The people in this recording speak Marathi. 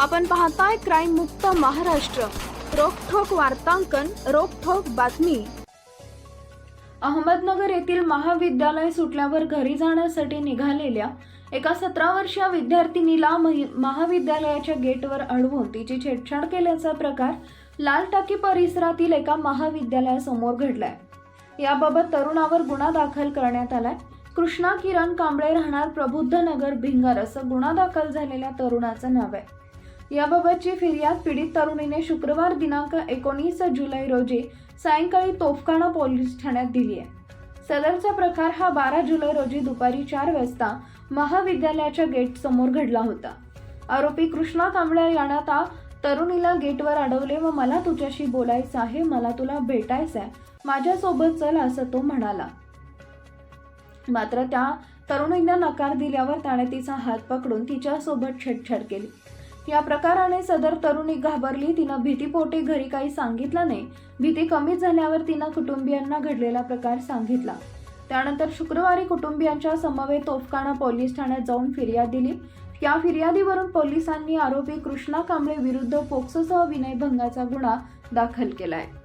आपण पाहताय क्राईम मुक्त महाराष्ट्र. रोखोक वार्तांकन रोखोक बातमी. अहमदनगर येथील महाविद्यालय सुटल्यावर घरी जाण्यासाठी निघालेल्या एका सतरा वर्षीय विद्यार्थिनीला महि- महाविद्यालयाच्या गेटवर अडवून तिची छेडछाड केल्याचा प्रकार लाल टाकी परिसरातील एका महाविद्यालयासमोर घडलाय. याबाबत तरुणावर गुन्हा दाखल करण्यात आलाय. कृष्णा किरण कांबळे राहणार प्रबुद्ध नगर भिंगर असं गुन्हा दाखल झालेल्या तरुणाचं नाव आहे. याबाबतची फिर्याद पीडित तरुणीने शुक्रवार दिनांक एकोणीस जुलै रोजी सायंकाळी तोफखाना पोलीस ठाण्यात दिली आहे. सदरचा प्रकार हा बारा जुलै रोजी दुपारी चार वाजता महाविद्यालयाच्या गेट समोर घडला होता. आरोपी कृष्णा कांबळे यानं आता तरुणीला गेटवर अडवले व मला तुझ्याशी बोलायचं आहे मला तुला भेटायचं आहे माझ्यासोबत चल असं तो म्हणाला. मात्र त्या तरुणीनं नकार दिल्यावर त्याने तिचा हात पकडून तिच्यासोबत छेडछाड केली. या प्रकाराने सदर तरुणी घाबरली. तिनं भीतीपोटी घरी काही सांगितलं नाही. भीती कमी झाल्यावर तिनं कुटुंबियांना घडलेला प्रकार सांगितला. त्यानंतर शुक्रवारी कुटुंबियांच्या समवेत तोफखाना पोलीस ठाण्यात जाऊन फिर्याद दिली. या फिर्यादीवरून पोलिसांनी आरोपी कृष्णा कांबळे विरुद्ध पोक्सोसह विनयभंगाचा गुन्हा दाखल केला आहे